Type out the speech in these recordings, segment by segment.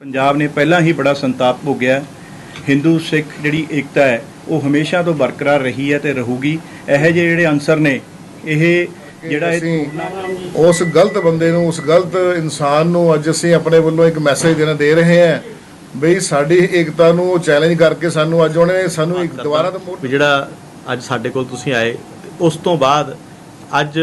ਪੰਜਾਬ ਨੇ ਪਹਿਲਾਂ ਹੀ ਬੜਾ ਸੰਤਾਪ ਭੋਗਿਆ ਹਿੰਦੂ ਸਿੱਖ ਜਿਹੜੀ ਏਕਤਾ ਹੈ ਉਹ ਹਮੇਸ਼ਾ ਤੋਂ ਬਰਕਰਾਰ ਰਹੀ ਹੈ ਤੇ ਰਹੂਗੀ। ਇਹੋ ਜਿਹੇ ਜਿਹੜੇ ਅਨਸਰ ਨੇ ਇਹ ਜਿਹੜਾ ਇਹ ਅਸੀਂ ਉਸ ਗਲਤ ਬੰਦੇ ਨੂੰ ਉਸ ਗਲਤ ਇਨਸਾਨ ਨੂੰ ਅੱਜ ਅਸੀਂ ਆਪਣੇ ਵੱਲੋਂ ਇੱਕ ਮੈਸੇਜ ਦੇਣਾ ਦੇ ਰਹੇ ਹਾਂ ਬਈ ਸਾਡੀ ਏਕਤਾ ਨੂੰ ਚੈਲੰਜ ਕਰਕੇ ਸਾਨੂੰ ਅੱਜ ਉਹਨੇ ਸਾਨੂੰ ਇੱਕ ਦੁਬਾਰਾ ਤੋਂ ਮੋੜ ਜਿਹੜਾ ਅੱਜ ਸਾਡੇ ਕੋਲ ਤੁਸੀਂ ਆਏ ਉਸ ਤੋਂ ਬਾਅਦ ਅੱਜ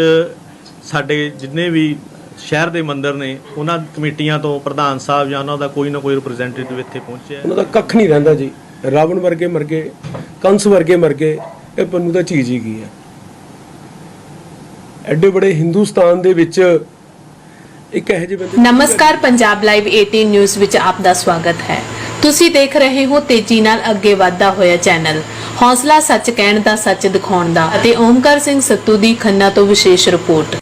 ਸਾਡੇ ਜਿੰਨੇ ਵੀ ਸ਼ਹਿਰ ਦੇ ਮੰਦਿਰ ਨੇ ਉਹਨਾਂ ਕਮੇਟੀਆਂ ਤੋਂ ਪ੍ਰਧਾਨ ਸਾਹਿਬ ਜਾਂ ਉਹਨਾਂ ਦਾ ਕੋਈ ਨਾ ਕੋਈ ਰਿਪਰੈਜ਼ੈਂਟੇਟਿਵ ਇੱਥੇ ਪਹੁੰਚਿਆ। ਉਹਨਾਂ ਦਾ ਕੱਖ ਨਹੀਂ ਰਹਿੰਦਾ ਜੀ। ਰਾਵਣ ਵਰਗੇ ਮਰ ਗਏ ਕੰਸ ਵਰਗੇ ਮਰ ਗਏ ਇਹ ਪੰਨੂ ਦਾ ਚੀਜ਼ ਹੀ ਕੀ ਹੈ। ਐਡੇ ਬੜੇ ਹਿੰਦੁਸਤਾਨ ਦੇ ਵਿੱਚ ਇੱਕ ਇਹੋ ਜਿਹੇ ਬੰਦੇ ਨਮਸਕਾਰ ਪੰਜਾਬ ਲਾਈਵ 18 ਨਿਊਜ਼ ਵਿੱਚ ਆਪ ਦਾ ਸਵਾਗਤ ਹੈ। ਤੁਸੀਂ ਦੇਖ ਰਹੇ ਹੋ ਤੇਜ਼ੀ ਨਾਲ ਅੱਗੇ ਵਧਦਾ ਹੋਇਆ ਚੈਨਲ। ਹੌਸਲਾ ਸੱਚ ਕਹਿਣ ਦਾ ਸੱਚ ਦਿਖਾਉਣ ਦਾ ਅਤੇ ਓਮਕਾਰ ਸਿੰਘ ਸੱਤੂ ਦੀ ਖੰਨਾ ਤੋਂ ਵਿਸ਼ੇਸ਼ ਰਿਪੋਰਟ।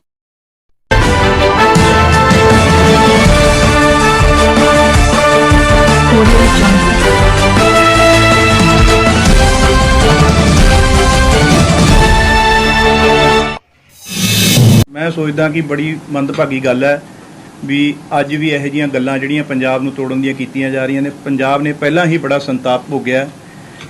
ਮੈਂ ਸੋਚਦਾ ਕਿ ਬੜੀ ਮੰਦਭਾਗੀ ਗੱਲ ਹੈ ਵੀ ਅੱਜ ਵੀ ਇਹੋ ਜਿਹੀਆਂ ਗੱਲਾਂ ਜਿਹੜੀਆਂ ਪੰਜਾਬ ਨੂੰ ਤੋੜਨ ਦੀਆਂ ਕੀਤੀਆਂ ਜਾ ਰਹੀਆਂ ਨੇ। ਪੰਜਾਬ ਨੇ ਪਹਿਲਾਂ ਹੀ ਬੜਾ ਸੰਤਾਪ ਭੋਗਿਆ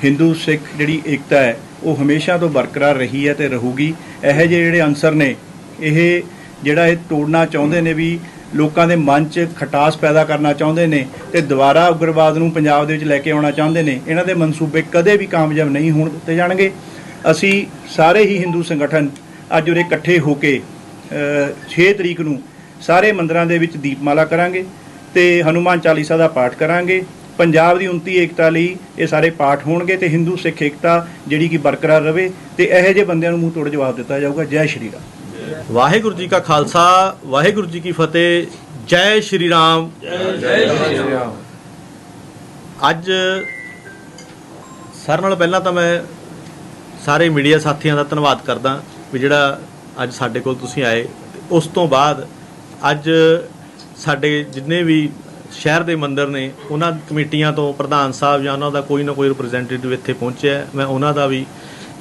ਹਿੰਦੂ, ਸਿੱਖ ਜਿਹੜੀ ਏਕਤਾ ਹੈ, ਉਹ ਹਮੇਸ਼ਾ ਤੋਂ ਬਰਕਰਾਰ ਰਹੀ ਹੈ ਤੇ ਰਹੂਗੀ। ਇਹੋ ਜਿਹੇ ਜਿਹੜੇ ਅਨਸਰ ਨੇ, ਇਹ ਜਿਹੜਾ ਇਹ ਤੋੜਨਾ ਚਾਹੁੰਦੇ ਨੇ ਵੀ ਲੋਕਾਂ ਦੇ ਮਨ 'ਚ ਖਟਾਸ ਪੈਦਾ ਕਰਨਾ ਚਾਹੁੰਦੇ ਨੇ ਤੇ ਦੁਬਾਰਾ ਉਗਰਵਾਦ ਨੂੰ ਪੰਜਾਬ ਦੇ ਵਿੱਚ ਲੈ ਕੇ ਆਉਣਾ ਚਾਹੁੰਦੇ ਨੇ ਇਹਨਾਂ ਦੇ ਮਨਸੂਬੇ ਕਦੇ ਵੀ ਕਾਮਯਾਬ ਨਹੀਂ ਹੋਣ ਦਿੱਤੇ ਜਾਣਗੇ। ਅਸੀਂ ਸਾਰੇ ਹੀ ਹਿੰਦੂ ਸੰਗਠਨ ਅੱਜ ਉਰੇ ਇਕੱਠੇ ਹੋ ਕੇ ਅ, 6 ਤਰੀਕ ਨੂੰ ਸਾਰੇ ਮੰਦਰਾਂ ਦੇ ਵਿੱਚ ਦੀਪਮਾਲਾ ਕਰਾਂਗੇ ਤੇ ਹਨੂਮਾਨ ਚਾਲੀਸਾ ਦਾ ਪਾਠ ਕਰਾਂਗੇ। ਪੰਜਾਬ ਦੀ 29 ਏਕਤਾ ਲਈ ਇਹ ਸਾਰੇ ਪਾਠ ਹੋਣਗੇ ਤੇ ਹਿੰਦੂ ਸਿੱਖ ਏਕਤਾ ਜਿਹੜੀ ਕਿ ਬਰਕਰਾਰ ਰਵੇ ਤੇ ਇਹੋ ਜਿਹੇ ਬੰਦਿਆਂ ਨੂੰ ਮੂੰਹ ਤੋੜ ਜਵਾਬ ਦਿੱਤਾ ਜਾਊਗਾ। ਜੈ ਸ਼੍ਰੀ ਰਾਮ। ਵਾਹਿਗੁਰੂ ਜੀ ਕਾ ਖਾਲਸਾ, ਵਾਹਿਗੁਰੂ ਜੀ ਕੀ ਫਤਿਹ, ਜੈ ਸ਼੍ਰੀ ਰਾਮ। ਸ਼੍ਰੀ ਰਾਮ ਅੱਜ ਸਾਰਿਆਂ ਨਾਲੋਂ ਪਹਿਲਾਂ ਤਾਂ ਮੈਂ ਸਾਰੇ ਮੀਡੀਆ ਸਾਥੀਆਂ ਦਾ ਧੰਨਵਾਦ ਕਰਦਾ ਵੀ ਜਿਹੜਾ ਅੱਜ ਸਾਡੇ ਕੋਲ ਤੁਸੀਂ ਆਏ। ਤੇ ਉਸ ਤੋਂ ਬਾਅਦ ਅੱਜ ਸਾਡੇ ਜਿੰਨੇ ਵੀ ਸ਼ਹਿਰ ਦੇ ਮੰਦਰ ਨੇ, ਉਹਨਾਂ ਕਮੇਟੀਆਂ ਤੋਂ ਪ੍ਰਧਾਨ ਸਾਹਿਬ ਜਾਂ ਉਹਨਾਂ ਦਾ ਕੋਈ ਨਾ ਕੋਈ ਰਿਪਰੈਜ਼ੈਂਟੇਟਿਵ ਇੱਥੇ ਪਹੁੰਚਿਆ। ਮੈਂ ਉਹਨਾਂ ਦਾ ਵੀ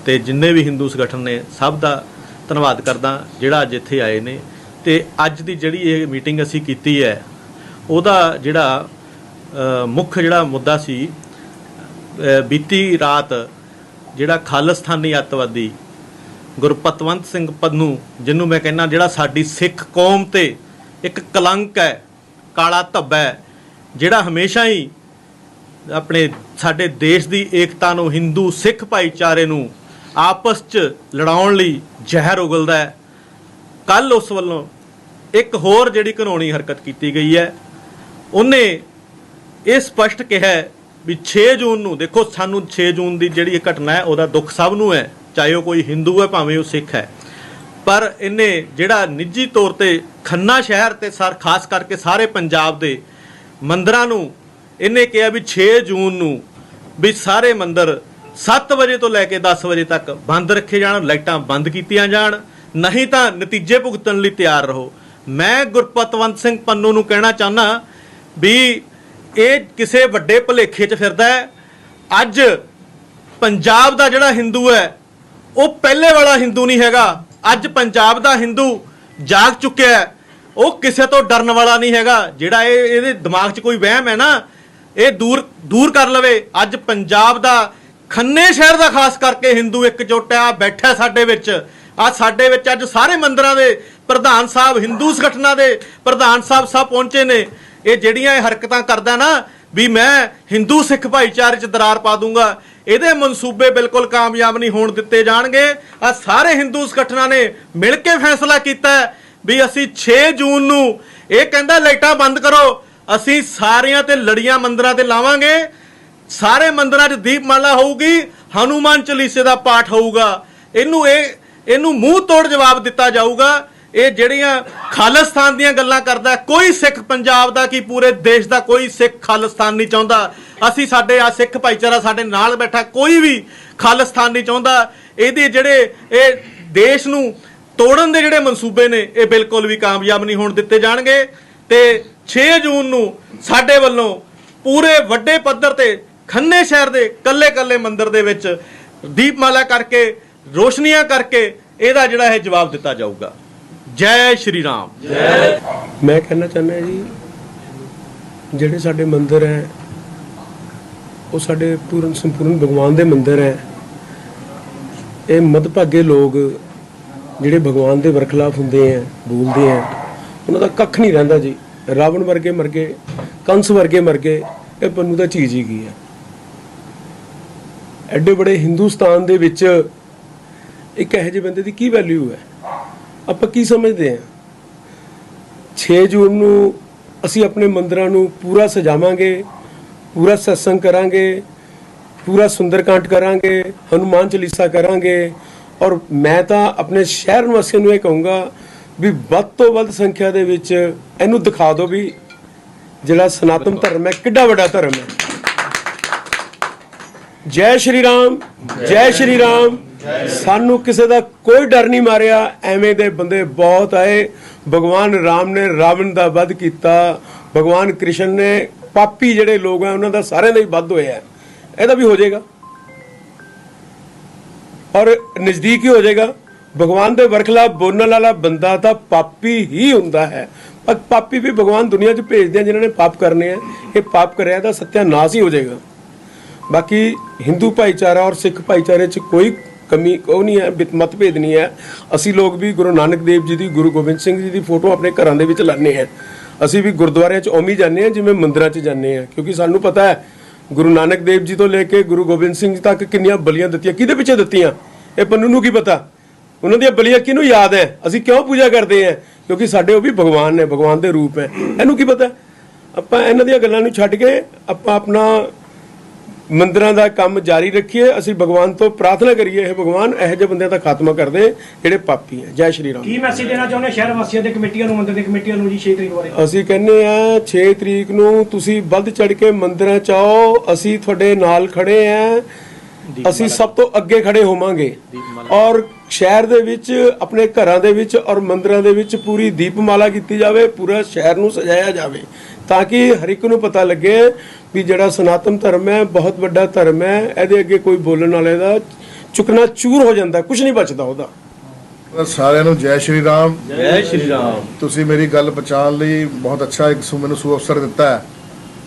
ਤੇ ਜਿੰਨੇ ਵੀ ਹਿੰਦੂ ਸੰਗਠਨ ਨੇ, ਸਭ ਦਾ ਧੰਨਵਾਦ ਕਰਦਾ ਜਿਹੜਾ ਅੱਜ ਇੱਥੇ ਆਏ ਨੇ ਤੇ ਅੱਜ ਦੀ ਜਿਹੜੀ ਇਹ ਮੀਟਿੰਗ ਅਸੀਂ ਕੀਤੀ ਹੈ, ਉਹਦਾ ਜਿਹੜਾ ਮੁੱਖ ਜਿਹੜਾ ਮੁੱਦਾ ਸੀ ਬੀਤੀ ਰਾਤ ਜਿਹੜਾ ਖਾਲਿਸਤਾਨੀ ਅੱਤਵਾਦੀ ਗੁਰਪਤਵੰਤ ਸਿੰਘ ਪੰਨੂ, ਜਿਹਨੂੰ ਮੈਂ ਕਹਿੰਦਾ ਜਿਹੜਾ ਸਾਡੀ ਸਿੱਖ ਕੌਮ ਤੇ ਇੱਕ ਕਲੰਕ ਹੈ, ਕਾਲਾ ਧੱਬਾ ਹੈ, ਜਿਹੜਾ ਹਮੇਸ਼ਾ ਹੀ ਆਪਣੇ ਸਾਡੇ ਦੇਸ਼ ਦੀ ਏਕਤਾ ਨੂੰ, ਹਿੰਦੂ ਸਿੱਖ ਭਾਈਚਾਰੇ ਨੂੰ ਆਪਸ 'ਚ ਲੜਾਉਣ ਲਈ ਜ਼ਹਿਰ ਉਗਲਦਾ ਹੈ। ਕੱਲ ਉਸ ਵੱਲੋਂ ਇੱਕ ਹੋਰ ਜਿਹੜੀ ਕਾਨੂੰਨੀ ਹਰਕਤ ਕੀਤੀ ਗਈ ਹੈ, ਉਹਨੇ ਇਹ ਸਪਸ਼ਟ ਕਿਹਾ ਵੀ 6 ਜੂਨ ਨੂੰ, ਦੇਖੋ ਸਾਨੂੰ 6 ਜੂਨ ਦੀ ਜਿਹੜੀ ਇਹ ਘਟਨਾ ਹੈ, ਉਹਦਾ ਦੁੱਖ ਸਭ ਨੂੰ ਹੈ, ਚਾਹੇ ਉਹ ਕੋਈ ਹਿੰਦੂ ਹੈ, ਭਾਵੇਂ ਉਹ ਸਿੱਖ ਹੈ। ਪਰ ਇਹਨੇ ਜਿਹੜਾ ਨਿੱਜੀ ਤੌਰ ਤੇ ਖੰਨਾ ਸ਼ਹਿਰ ਤੇ ਸਰ, ਖਾਸ ਕਰਕੇ ਸਾਰੇ ਪੰਜਾਬ ਦੇ ਮੰਦਰਾਂ ਨੂੰ, ਇਹਨੇ ਕਿਹਾ ਵੀ 6 ਜੂਨ ਨੂੰ ਵੀ ਸਾਰੇ ਮੰਦਰ 7 ਵਜੇ ਤੋਂ ਲੈ ਕੇ 10 ਵਜੇ ਤੱਕ ਬੰਦ ਰੱਖੇ ਜਾਣ, ਲਾਈਟਾਂ ਬੰਦ ਕੀਤੀਆਂ ਜਾਣ, ਨਹੀਂ ਤਾਂ ਨਤੀਜੇ ਭੁਗਤਣ ਲਈ ਤਿਆਰ ਰਹੋ। ਮੈਂ ਗੁਰਪਤਵੰਤ ਸਿੰਘ ਪੰਨੂ ਨੂੰ ਕਹਿਣਾ ਚਾਹਨਾ ਵੀ ਇਹ ਕਿਸੇ ਵੱਡੇ ਭੁਲੇਖੇ 'ਚ ਫਿਰਦਾ ਹੈ। ਅੱਜ ਪੰਜਾਬ ਦਾ ਜਿਹੜਾ ਹਿੰਦੂ ਹੈ, ਉਹ ਪਹਿਲੇ ਵਾਲਾ ਹਿੰਦੂ ਨਹੀਂ ਹੈਗਾ। ਅੱਜ ਪੰਜਾਬ ਦਾ ਹਿੰਦੂ ਜਾਗ ਚੁੱਕਿਆ ਹੈ। ਉਹ ਕਿਸੇ ਤੋਂ ਡਰਨ ਵਾਲਾ ਨਹੀਂ ਹੈਗਾ। ਜਿਹੜਾ ਇਹ, ਇਹਦੇ ਦਿਮਾਗ 'ਚ ਕੋਈ ਵਹਿਮ ਹੈ ਨਾ, ਇਹ ਦੂਰ ਦੂਰ ਕਰ ਲਵੇ। ਅੱਜ ਪੰਜਾਬ ਦਾ ਖੰਨੇ ਸ਼ਹਿਰ ਦਾ ਖਾਸ ਕਰਕੇ ਹਿੰਦੂ ਇਕਜੁੱਟ ਆ, ਬੈਠਾ ਸਾਡੇ ਵਿੱਚ। ਆ ਸਾਡੇ ਵਿੱਚ ਅੱਜ ਸਾਰੇ ਮੰਦਰਾਂ ਦੇ ਪ੍ਰਧਾਨ ਸਾਹਿਬ, ਹਿੰਦੂ ਸੰਗਠਨਾਂ ਦੇ ਪ੍ਰਧਾਨ ਸਾਹਿਬ ਸਭ ਪਹੁੰਚੇ ਨੇ। ਇਹ ਜਿਹੜੀਆਂ ਇਹ ਹਰਕਤਾਂ ਕਰਦਾ ਨਾ, ਵੀ ਮੈਂ ਹਿੰਦੂ ਸਿੱਖ ਭਾਈਚਾਰੇ 'ਚ ਦਰਾਰ ਪਾ ਦੂੰਗਾ, ਇਹਦੇ ਮਨਸੂਬੇ ਬਿਲਕੁਲ ਕਾਮਯਾਬ ਨਹੀਂ ਹੋਣ ਦਿੱਤੇ ਜਾਣਗੇ। ਆ ਸਾਰੇ ਹਿੰਦੂ ਸੰਗਠਨਾਂ ਨੇ ਮਿਲ ਕੇ ਫੈਸਲਾ ਕੀਤਾ ਵੀ ਅਸੀਂ 6 ਜੂਨ ਨੂੰ ਇਹ ਕਹਿੰਦਾ ਲਾਈਟਾਂ ਬੰਦ ਕਰੋ, ਅਸੀਂ ਸਾਰਿਆਂ ਤੇ ਲੜੀਆਂ ਮੰਦਰਾਂ ਤੇ ਲਾਵਾਂਗੇ। ਸਾਰੇ ਮੰਦਰਾਂ 'ਚ ਦੀਪਮਾਲਾ ਹੋਊਗੀ, ਹਨੂਮਾਨ ਚਾਲੀਸੇ ਦਾ ਪਾਠ ਹੋਊਗਾ। ਇਹਨੂੰ ਇਹ, ਇਹਨੂੰ ਮੂੰਹ ਤੋੜ ਜਵਾਬ ਦਿੱਤਾ ਜਾਊਗਾ। ਇਹ ਜਿਹੜੀਆਂ ਖਾਲਿਸਤਾਨ ਦੀਆਂ ਗੱਲਾਂ ਕਰਦਾ, ਕੋਈ ਸਿੱਖ ਪੰਜਾਬ ਦਾ ਕੀ, ਪੂਰੇ ਦੇਸ਼ ਦਾ ਕੋਈ ਸਿੱਖ ਖਾਲਿਸਤਾਨ ਨਹੀਂ ਚਾਹੁੰਦਾ। ਅਸੀਂ ਸਾਡੇ ਆ ਸਿੱਖ ਭਾਈਚਾਰਾ ਸਾਡੇ ਨਾਲ ਬੈਠਾ, ਕੋਈ ਵੀ ਖਾਲਿਸਤਾਨ ਨਹੀਂ ਚਾਹੁੰਦਾ। ਇਹਦੇ ਜਿਹੜੇ, ਇਹ ਦੇਸ਼ ਨੂੰ ਤੋੜਨ ਦੇ ਜਿਹੜੇ ਮਨਸੂਬੇ ਨੇ, ਇਹ ਬਿਲਕੁਲ ਵੀ ਕਾਮਯਾਬ ਨਹੀਂ ਹੋਣ ਦਿੱਤੇ ਜਾਣਗੇ। ਤੇ 6 ਜੂਨ ਨੂੰ ਸਾਡੇ ਵੱਲੋਂ ਪੂਰੇ ਵੱਡੇ ਪੱਧਰ ਤੇ ਖੰਨੇ ਸ਼ਹਿਰ ਦੇ ਕੱਲੇ-ਕੱਲੇ ਮੰਦਿਰ ਦੇ ਵਿੱਚ ਦੀਪਮਾਲਾ ਕਰਕੇ, ਰੋਸ਼ਨੀਆਂ ਕਰਕੇ ਇਹਦਾ ਜਿਹੜਾ ਹੈ ਜਵਾਬ ਦਿੱਤਾ ਜਾਊਗਾ। ਜੈ ਸ਼੍ਰੀ ਰਾਮ। ਮੈਂ ਕਹਿਣਾ ਚਾਹੁੰਦਾ ਜੀ, ਜਿਹੜੇ ਸਾਡੇ ਮੰਦਿਰ ਹੈ, ਉਹ ਸਾਡੇ ਪੂਰਨ, ਸੰਪੂਰਨ ਭਗਵਾਨ ਦੇ ਮੰਦਿਰ ਹੈ। ਇਹ ਮਦਭਾਗੇ ਲੋਕ ਜਿਹੜੇ ਭਗਵਾਨ ਦੇ ਵਰਖਲਾਫ ਹੁੰਦੇ ਆ ਬੋਲਦੇ ਆ ਉਹਨਾਂ ਦਾ ਕੱਖ ਨਹੀਂ ਰਹਿੰਦਾ ਜੀ। ਰਾਵਣ ਵਰਗੇ ਮਰ ਗਏ, ਕੰਸ ਵਰਗੇ ਮਰ ਗਏ, ਇਹ ਪੰਨੂ ਦਾ ਚੀਜ਼ ਹੀ ਕੀ ਹੈ। ਐਡੇ ਬੜੇ ਹਿੰਦੁਸਤਾਨ ਦੇ ਵਿੱਚ ਇੱਕ ਇਹੋ ਜਿਹੇ ਬੰਦੇ ਦੀ ਕੀ ਵੈਲਿਊ ਹੈ? ਆਪਾਂ ਕੀ ਸਮਝਦੇ ਹਾਂ? 6 ਜੂਨ ਨੂੰ ਅਸੀਂ ਆਪਣੇ ਮੰਦਰਾਂ ਨੂੰ ਪੂਰਾ ਸਜਾਵਾਂਗੇ, ਪੂਰਾ ਸਤਸੰਗ ਕਰਾਂਗੇ, ਪੂਰਾ ਸੁੰਦਰਕਾਂਡ ਕਰਾਂਗੇ, ਹਨੂਮਾਨ ਚਾਲੀਸਾ ਕਰਾਂਗੇ ਔਰ ਮੈਂ ਤਾਂ ਆਪਣੇ ਸ਼ਹਿਰ ਨਿਵਾਸੀਆਂ ਨੂੰ ਇਹ ਕਹੂੰਗਾ ਵੀ ਵੱਧ ਤੋਂ ਵੱਧ ਸੰਖਿਆ ਦੇ ਵਿੱਚ ਇਹਨੂੰ ਦਿਖਾ ਦਿਓ ਵੀ ਜਿਹੜਾ ਸਨਾਤਨ ਧਰਮ ਹੈ, ਕਿੱਡਾ ਵੱਡਾ ਧਰਮ ਹੈ। ਜੈ ਸ਼੍ਰੀ ਰਾਮ, ਜੈ ਸ਼੍ਰੀ ਰਾਮ। ਸਾਨੂੰ ਕਿਸੇ ਦਾ ਕੋਈ ਡਰ ਨਹੀਂ ਮਾਰਿਆ, ਐਵੇਂ ਦੇ ਬੰਦੇ ਬਹੁਤ ਆਏ। ਭਗਵਾਨ ਰਾਮ ਨੇ ਰਾਵਣ ਦਾ ਵੱਧ ਕੀਤਾ। ਭਗਵਾਨ ਕ੍ਰਿਸ਼ਨ ਨੇ ਪਾਪੀ ਜਿਹੜੇ ਲੋਕ ਆ, ਉਹਨਾਂ ਦਾ ਸਾਰਿਆਂ ਦਾ ਹੀ ਵੱਧ ਹੋਇਆ। ਇਹਦਾ ਵੀ ਹੋ ਜਾਏਗਾ। ਔਰ ਨਜ਼ਦੀਕ ਹੀ ਹੋ ਜਾਏਗਾ। ਭਗਵਾਨ ਦੇ ਵਰਖਲਾ ਬੋਲਣ ਵਾਲਾ ਬੰਦਾ ਤਾਂ ਪਾਪੀ ਹੀ ਹੁੰਦਾ ਹੈ। ਪਰ ਪਾਪੀ ਵੀ ਭਗਵਾਨ ਦੁਨੀਆ 'ਚ ਭੇਜਦੇ ਆ, ਜਿਨ੍ਹਾਂ ਨੇ ਪਾਪ ਕਰਨੇ ਆ। ਇਹ ਪਾਪ ਕਰਿਆ ਤਾਂ ਸਤਿਆਨਾਸ਼ ਹੀ ਹੋ ਜਾਏਗਾ। ਬਾਕੀ ਹਿੰਦੂ ਭਾਈਚਾਰਾ ਔਰ ਸਿੱਖ ਭਾਈਚਾਰੇ 'ਚ ਕੋਈ ਕਮੀ, ਉਹ ਨਹੀਂ ਹੈ, ਬਿਤ- ਮਤਭੇਦ ਨਹੀਂ ਹੈ। ਅਸੀਂ ਲੋਕ ਵੀ ਗੁਰੂ ਨਾਨਕ ਦੇਵ ਜੀ ਦੀ, ਗੁਰੂ ਗੋਬਿੰਦ ਸਿੰਘ ਜੀ ਦੀ ਫੋਟੋ ਆਪਣੇ ਘਰਾਂ ਦੇ ਵਿੱਚ ਲਾਉਂਦੇ ਹਾਂ। ਅਸੀਂ ਵੀ ਗੁਰਦੁਆਰਿਆਂ 'ਚ ਉਵੇਂ ਜਾਂਦੇ ਹਾਂ, ਜਿਵੇਂ ਮੰਦਿਰਾਂ 'ਚ ਜਾਂਦੇ ਹਾਂ। ਕਿਉਂਕਿ ਸਾਨੂੰ ਪਤਾ ਹੈ, ਗੁਰੂ ਨਾਨਕ ਦੇਵ ਜੀ ਤੋਂ ਲੈ ਕੇ ਗੁਰੂ ਗੋਬਿੰਦ ਸਿੰਘ ਜੀ ਤੱਕ ਕਿੰਨੀਆਂ ਬਲੀਆਂ ਦਿੱਤੀਆਂ, ਕਿਹਦੇ ਪਿੱਛੇ ਦਿੱਤੀਆਂ? ਇਹ ਪੰਨੂ ਨੂੰ ਕੀ ਪਤਾ? ਉਹਨਾਂ ਦੀਆਂ ਬਲੀਆਂ ਕਿਹਨੂੰ ਯਾਦ ਹੈ? ਅਸੀਂ ਕਿਉਂ ਪੂਜਾ ਕਰਦੇ ਹਾਂ? ਕਿਉਂਕਿ ਸਾਡੇ ਉਹ ਵੀ ਭਗਵਾਨ ਨੇ, ਭਗਵਾਨ ਦੇ ਰੂਪ ਹੈ। ਇਹਨੂੰ ਕੀ ਪਤਾ? ਆਪਾਂ ਇਹਨਾਂ ਦੀਆਂ ਗੱਲਾਂ ਨੂੰ ਛੱਡ ਕੇ ਆਪਾਂ ਆਪਣਾ ਮੰਦਿਰਾਂ ਦਾ ਕੰਮ ਜਾਰੀ ਰੱਖੀਏ ਅਸੀਂ ਭਗਵਾਨ ਤੋਂ ਪ੍ਰਾਰਥਨਾ ਕਰੀਏ ਇਹ ਭਗਵਾਨ ਇਹੋ ਜਿਹੇ ਬੰਦਿਆਂ ਦਾ ਖਾਤਮਾ ਕਰ ਦੇ ਜਿਹੜੇ ਪਾਪੀ ਹੈ। ਜੈ ਸ਼੍ਰੀ ਰਾਮ। ਕੀ ਮੈਸੇਜ ਦੇਣਾ ਚਾਹੁੰਦੇ ਹੋ? ਸ਼ਹਿਰ ਵਾਸੀਆਂ ਦੇ ਕਮੇਟੀਆਂ ਨੂੰ ਮੰਦਰ ਦੇ ਕਮੇਟੀਆਂ ਨੂੰ ਜੀ 6 ਤਰੀਕ ਬਾਰੇ। ਅਸੀਂ ਕਹਿੰਦੇ ਆ 6 ਤਰੀਕ ਨੂੰ ਤੁਸੀਂ ਵੱਧ ਚੜ ਕੇ ਮੰਦਿਰਾਂ ਚ ਆਓ ਅਸੀਂ ਤੁਹਾਡੇ ਨਾਲ ਖੜੇ ਆ ਅਸੀਂ ਸਭ ਤੋਂ ਅੱਗੇ ਖੜੇ ਹੋਵਾਂਗੇ। ਔਰ ਸ਼ਹਿਰ ਦੇ ਵਿੱਚ ਆਪਣੇ ਘਰਾਂ ਦੇ ਵਿੱਚ ਔਰ ਮੰਦਿਰਾਂ ਦੇ ਵਿੱਚ ਪੂਰੀ ਦੀਪਮਾਲਾ ਕੀਤੀ ਜਾਵੇ ਪੂਰਾ ਸ਼ਹਿਰ ਨੂੰ ਸਜਾਇਆ ਜਾਵੇ ਤਾਂ ਕਿ ਹਰ ਇੱਕ ਨੂੰ ਪਤਾ ਲੱਗੇ ਵੀ ਜਿਹੜਾ ਸਨਾਤਨ ਧਰਮ ਹੈ ਬਹੁਤ ਵੱਡਾ ਧਰਮ ਹੈ ਇਹਦੇ ਅੱਗੇ ਕੋਈ ਬੋਲਣ ਵਾਲੇ ਦਾ ਚੁਕਣਾ ਚੂਰ ਹੋ ਜਾਂਦਾ ਕੁਝ ਨਹੀਂ ਬਚਦਾ ਉਹਦਾ। ਸਾਰਿਆਂ ਨੂੰ ਜੈ ਸ਼੍ਰੀ ਰਾਮ। ਜੈ ਸ਼੍ਰੀ ਰਾਮ। ਤੁਸੀਂ ਮੇਰੀ ਗੱਲ ਪਹੁੰਚਾਉਣ ਲਈ ਬਹੁਤ ਅੱਛਾ ਇੱਕ ਸੁ ਮੈਨੂੰ ਸੁ ਅਵਸਰ ਦਿੱਤਾ ਹੈ।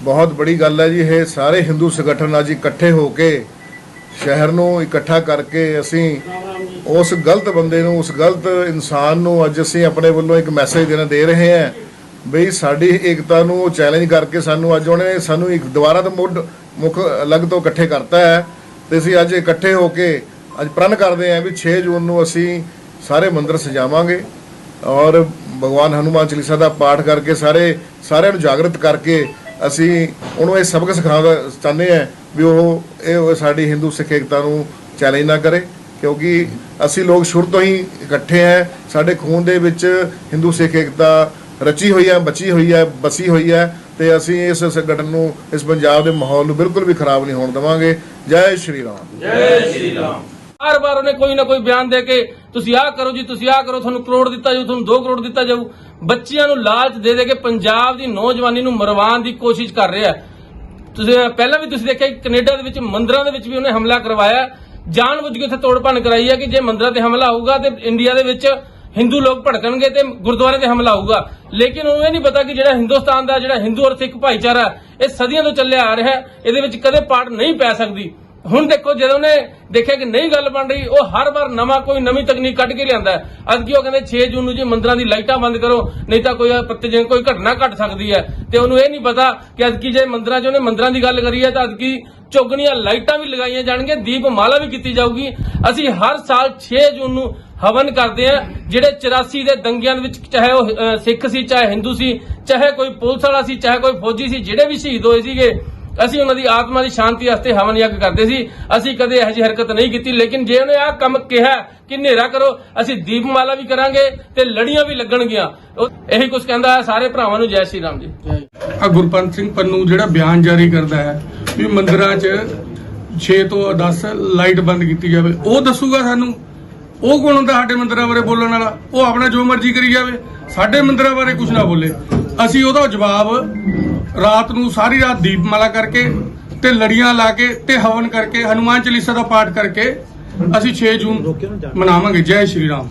ਬਹੁਤ ਬੜੀ ਗੱਲ ਹੈ ਜੀ ਇਹ ਸਾਰੇ ਹਿੰਦੂ ਸੰਗਠਨ ਅੱਜ ਇਕੱਠੇ ਹੋ ਕੇ ਸ਼ਹਿਰ ਨੂੰ ਇਕੱਠਾ ਕਰਕੇ ਅਸੀਂ ਉਸ ਗਲਤ ਬੰਦੇ ਨੂੰ, ਉਸ ਗਲਤ ਇਨਸਾਨ ਨੂੰ ਅੱਜ ਅਸੀਂ ਆਪਣੇ ਵੱਲੋਂ ਇੱਕ ਮੈਸੇਜ ਦੇਣਾ ਦੇ ਰਹੇ ਹਾਂ ਬਈ ਸਾਡੀ ਏਕਤਾ ਨੂੰ ਉਹ ਚੈਲੰਜ ਕਰਕੇ ਸਾਨੂੰ ਅੱਜ ਉਹਨੇ ਸਾਨੂੰ ਇੱਕ ਦੁਬਾਰਾ ਤੋਂ ਮੁੱਢ ਮੁੱਖ ਅਲੱਗ ਤੋਂ ਇਕੱਠੇ ਕਰਤਾ ਹੈ ਤੇ ਅਸੀਂ ਅੱਜ ਇਕੱਠੇ ਹੋ ਕੇ ਅੱਜ ਪ੍ਰਣ ਕਰਦੇ ਹਾਂ ਵੀ 6 ਜੂਨ ਨੂੰ ਅਸੀਂ ਸਾਰੇ ਮੰਦਰ ਸਜਾਵਾਂਗੇ ਔਰ ਭਗਵਾਨ ਹਨੂਮਾਨ ਚਾਲੀਸਾ ਦਾ ਪਾਠ ਕਰਕੇ ਸਾਰੇ, ਸਾਰਿਆਂ ਨੂੰ ਜਾਗਰਤ ਕਰਕੇ ਅਸੀਂ ਉਹਨੂੰ ਇਹ ਸਬਕ ਸਿਖਾਉਣਾ ਚਾਹੁੰਦੇ ਹਾਂ ਵੀ ਉਹ, ਇਹ ਸਾਡੀ ਹਿੰਦੂ ਸਿੱਖ ਏਕਤਾ ਨੂੰ ਚੈਲੰਜ ਨਾ ਕਰੇ। ਕਿਉਂਕਿ ਅਸੀਂ ਲੋਕ ਸ਼ੁਰੂ ਤੋਂ ਹੀ ਇਕੱਠੇ ਹੈ ਸਾਡੇ ਖੂਨ ਦੇ ਵਿੱਚ ਹਿੰਦੂ ਸਿੱਖ ਏਕਤਾ ਰਚੀ ਹੋਈ ਹੈ ਬਚੀ ਹੋਈ ਹੈ ਬਸੀ ਹੋਈ ਹੈ ਤੇ ਅਸੀਂ ਇਸ ਸੰਗਠਨ ਨੂੰ, ਇਸ ਪੰਜਾਬ ਦੇ ਮਾਹੌਲ ਨੂੰ ਬਿਲਕੁਲ ਵੀ ਖਰਾਬ ਨਹੀਂ ਹੋਣ ਦੇਵਾਂਗੇ। ਜੈ ਸ਼੍ਰੀ ਰਾਮ। ਹਰ ਵਾਰ ਉਹਨੇ ਕੋਈ ਨਾ ਕੋਈ ਬਿਆਨ ਦੇ ਕੇ, ਤੁਸੀਂ ਆਹ ਕਰੋ ਜੀ, ਤੁਸੀਂ ਆਹ ਕਰੋ, ਤੁਹਾਨੂੰ ਕਰੋੜ ਦਿੱਤਾ ਜਾਊ, ਤੁਹਾਨੂੰ 2 ਕਰੋੜ ਦਿੱਤਾ ਜਾਊ। ਬੱਚਿਆਂ ਨੂੰ ਲਾਲਚ ਦੇ ਦੇ ਕੇ ਪੰਜਾਬ ਦੀ ਨੌਜਵਾਨੀ ਨੂੰ ਮਰਵਾਉਣ ਦੀ ਕੋਸ਼ਿਸ਼ ਕਰ ਰਿਹਾ। ਤੁਸੀਂ, ਪਹਿਲਾਂ ਵੀ ਤੁਸੀਂ ਦੇਖਿਆ ਕਿ ਕੈਨੇਡਾ ਦੇ ਵਿੱਚ, ਮੰਦਰਾਂ ਦੇ ਵਿੱਚ ਵੀ ਉਹਨੇ ਹਮਲਾ ਕਰਵਾਇਆ। ਜਾਣਬੁੱਝ ਕੇ ਉੱਥੇ ਤੋੜਪਣ ਕਰਾਈ ਹੈ ਕਿ ਜੇ ਮੰਦਰਾਂ ਤੇ ਹਮਲਾ ਹੋਊਗਾ ਤੇ ਇੰਡੀਆ ਦੇ ਵਿੱਚ ਹਿੰਦੂ ਲੋਕ ਭੜਕਣਗੇ ਤੇ ਗੁਰਦੁਆਰੇ ਤੇ ਹਮਲਾ ਹੋਊਗਾ। ਲੇਕਿਨ ਉਹਨੂੰ ਇਹ ਨਹੀਂ ਪਤਾ ਕਿ ਜਿਹੜਾ ਹਿੰਦੁਸਤਾਨ ਦਾ, ਜਿਹੜਾ ਹਿੰਦੂ ਔਰ ਸਿੱਖ ਭਾਈਚਾਰਾ ਇਹ ਸਦੀਆਂ ਤੋਂ ਚੱਲਿਆ ਆ ਰਿਹਾ ਇਹਦੇ ਵਿੱਚ ਕਦੇ ਪਾੜ ਨਹੀਂ ਪੈ ਸਕਦੀ। ਹੁਣ ਦੇਖੋ, ਜਦੋਂ ਉਹਨੇ ਦੇਖਿਆ ਕਿ ਨਹੀਂ ਗੱਲ ਬਣ ਰਹੀ, ਉਹ ਹਰ ਵਾਰ ਨਵਾਂ ਕੋਈ ਨਵੀਂ ਤਕਨੀਕ ਕੱਢ ਕੇ ਲਿਆਂਦਾ ਅੱਜ ਕੀ ਉਹ ਕਹਿੰਦੇ 6 ਜੂਨ ਨੂੰ ਜੀ ਮੰਦਰਾਂ ਦੀ ਲਾਈਟਾਂ ਬੰਦ ਕਰੋ, ਨਹੀਂ ਤਾਂ ਕੋਈ ਪ੍ਰਤੀਜਨ ਕੋਈ ਘਟਨਾ ਘਟ ਸਕਦੀ ਹੈ। ਤੇ ਉਹਨੂੰ ਇਹ ਨਹੀਂ ਪਤਾ ਕਿ ਅੱਜ ਕੀ ਜੇ ਮੰਦਰਾਂ 'ਚ ਉਹਨੇ ਮੰਦਰਾਂ ਦੀ ਗੱਲ ਕਰੀ ਹੈ, ਤਾਂ ਅੱਜ ਕੀ ਚੌਗਣੀਆਂ ਲਾਈਟਾਂ ਵੀ ਲਗਾਈਆਂ ਜਾਣਗੀਆਂ ਦੀਪ ਮਾਲਾ ਵੀ ਕੀਤੀ ਜਾਊਗੀ। ਅਸੀਂ ਹਰ ਸਾਲ 6 ਜੂਨ ਨੂੰ ਹਵਨ ਕਰਦੇ ਆ ਜਿਹੜੇ 84 ਦੇ ਦੰਗਿਆਂ ਵਿੱਚ ਚਾਹੇ ਉਹ ਸਿੱਖ ਸੀ, ਚਾਹੇ ਹਿੰਦੂ ਸੀ, ਚਾਹੇ ਕੋਈ ਪੁਲਿਸ ਵਾਲਾ ਸੀ, ਚਾਹੇ ਕੋਈ ਫੌਜੀ ਸੀ, ਜਿਹੜੇ ਵੀ ਸ਼ਹੀਦ ਹੋਏ ਸੀਗੇ, ਅਸੀਂ ਉਹਨਾਂ ਦੀ ਆਤਮਾ ਦੀ ਸ਼ਾਂਤੀ ਵਾਸਤੇ ਹਵਨ ਯੱਗ ਕਰਦੇ ਸੀ। ਅਸੀਂ ਕਦੇ ਇਹੋ ਜਿਹੀ ਹਰਕਤ ਨਹੀਂ ਕੀਤੀ, ਲੇਕਿਨ ਜੇ ਉਹਨੇ ਆਹ ਕੰਮ ਕਿਹਾ ਕਿ ਹਨੇਰਾ ਕਰੋ, ਅਸੀਂ ਦੀਪਮਾਲਾ ਵੀ ਕਰਾਂਗੇ ਤੇ ਲੜੀਆਂ ਵੀ ਲੱਗਣਗੀਆਂ। ਇਹੀ ਕੁਝ ਕਹਿੰਦਾ ਸਾਰੇ ਭਰਾਵਾਂ ਨੂੰ ਜੈ ਸ਼੍ਰੀ ਰਾਮ ਜੀ। ਆ ਗੁਰਪੰਤ ਸਿੰਘ ਪੰਨੂ ਜਿਹੜਾ ਬਿਆਨ ਜਾਰੀ ਕਰਦਾ ਹੈ ਵੀ ਮੰਦਿਰਾਂ 'ਚ 6 ਤੋਂ 10 ਲਾਈਟ ਬੰਦ ਕੀਤੀ ਜਾਵੇ। ਉਹ ਦੱਸੂਗਾ ਸਾਨੂੰ। ਉਹ ਕੌਣ ਹੁੰਦਾ ਸਾਡੇ ਮੰਦਿਰਾਂ ਬਾਰੇ ਬੋਲਣ ਵਾਲਾ? ਉਹ ਆਪਣਾ ਜੋ ਮਰਜ਼ੀ ਕਰੀ ਜਾਵੇ। ਸਾਡੇ ਮੰਦਰਾਂ ਬਾਰੇ ਕੁਝ ਨਾ ਬੋਲੇ। ਅਸੀਂ ਉਹਦਾ ਜਵਾਬ ਰਾਤ ਨੂੰ ਸਾਰੀ ਰਾਤ ਦੀਪਮਾਲਾ ਕਰਕੇ ਤੇ ਲੜੀਆਂ ਲਾ ਕੇ ਤੇ ਹਵਨ ਕਰਕੇ, ਹਨੂਮਾਨ ਚਾਲੀਸਾ ਦਾ ਪਾਠ ਕਰਕੇ ਅਸੀਂ 6 ਜੂਨ ਮਨਾਵਾਂਗੇ। ਜੈ ਸ਼੍ਰੀ ਰਾਮ।